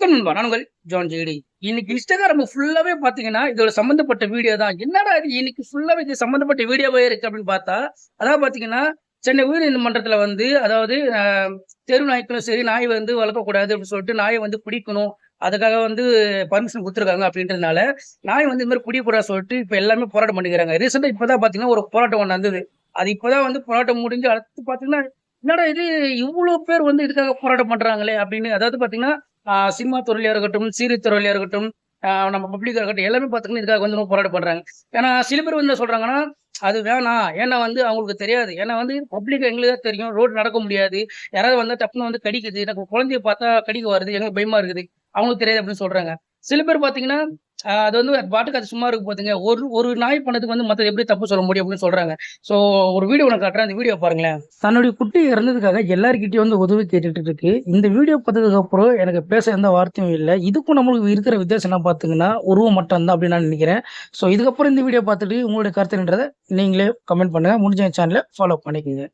வணக்கம் நண்பா. நானுங்கள் ஜான் ஜேடி இன்னைக்கு இன்ஸ்டாகிராம் ஃபுல்லாவே பாத்தீங்கன்னா இதோட சம்பந்தப்பட்ட வீடியோ தான். என்னடா இது? இன்னைக்கு ஃபுல்லாவே இது சம்பந்தப்பட்ட வீடியோவே இருக்கு அப்படின்னு பார்த்தா அதாவது பாத்தீங்கன்னா சென்னை உயர்நீதிமன்றத்துல வந்து அதாவது தெரு நாய்க்களும் சரி நாய் வந்து வளர்க்கக்கூடாது அப்படின்னு சொல்லிட்டு நாயை வந்து பிடிக்கணும். அதுக்காக வந்து பர்மிஷன் கொடுத்துருக்காங்க அப்படின்றதுனால நாய் வந்து இந்த மாதிரி பிடிக்கூடாது சொல்லிட்டு இப்போ எல்லாமே போராட்டம் பண்ணிக்கிறாங்க. ரீசெண்ட்டாக இப்போ தான் பார்த்தீங்கன்னா ஒரு போராட்டம் ஒன்று வந்தது அது இப்பதான் வந்து போராட்டம் முடிஞ்சு அடுத்து பார்த்தீங்கன்னா என்னடா இது? இவ்வளோ பேர் வந்து இதுக்காக போராட்டம் பண்ணுறாங்களே அப்படின்னு அதாவது பார்த்தீங்கன்னா சினிமா துறையாக இருக்கட்டும் சீரியல் துறையில இருக்கட்டும் நம்ம பப்ளிக்கா இருக்கட்டும் எல்லாமே பார்த்துக்கணும் இதுக்காக வந்து ரொம்ப போராட்டம் ஏன்னா சில பேர் வந்து என்ன சொல்றாங்கன்னா அது வேணாம் ஏன்னா வந்து அவங்களுக்கு தெரியாது. ஏன்னா வந்து பப்ளிக் எங்களுக்கு தான் தெரியும் ரோடு நடக்க முடியாது. யாராவது வந்தால் டப்புன்னு வந்து கடிக்குது. எனக்கு குழந்தைய பார்த்தா கடிக்க வருது எனக்கு பயமாக இருக்குது. அவங்களுக்கு தெரியாது அப்படின்னு சொல்றாங்க. சில பேர் பார்த்தீங்கன்னா அது வந்து பாட்டுக்கு அது சும்மா இருக்கு பார்த்துங்க ஒரு ஒரு நாய் பண்ணதுக்கு வந்து மற்றது எப்படி தப்பு சொல்ல முடியும் அப்படின்னு சொல்றாங்க. ஸோ ஒரு வீடியோ உனக்கு காட்டுறேன். அந்த வீடியோ பாருங்களேன். தன்னுடைய குட்டி இறந்ததுக்காக எல்லாருக்கிட்டையும் வந்து உதவி கேட்டுட்டு இருக்கு. இந்த வீடியோ பார்த்ததுக்கு அப்புறம் எனக்கு பேச எந்த வார்த்தையும் இல்லை. இதுக்கும் நம்மளுக்கு இருக்கிற வித்தியாசம் என்ன பார்த்தீங்கன்னா உருவம் மட்டும் தான் அப்படின்னு நான் நினைக்கிறேன். ஸோ இதுக்கப்புறம் இந்த வீடியோ பார்த்துட்டு உங்களுடைய கருத்துன்றதை நீங்களே கமெண்ட் பண்ணுங்க. முடிஞ்ச சேனலை ஃபாலோ பண்ணிக்கோங்க.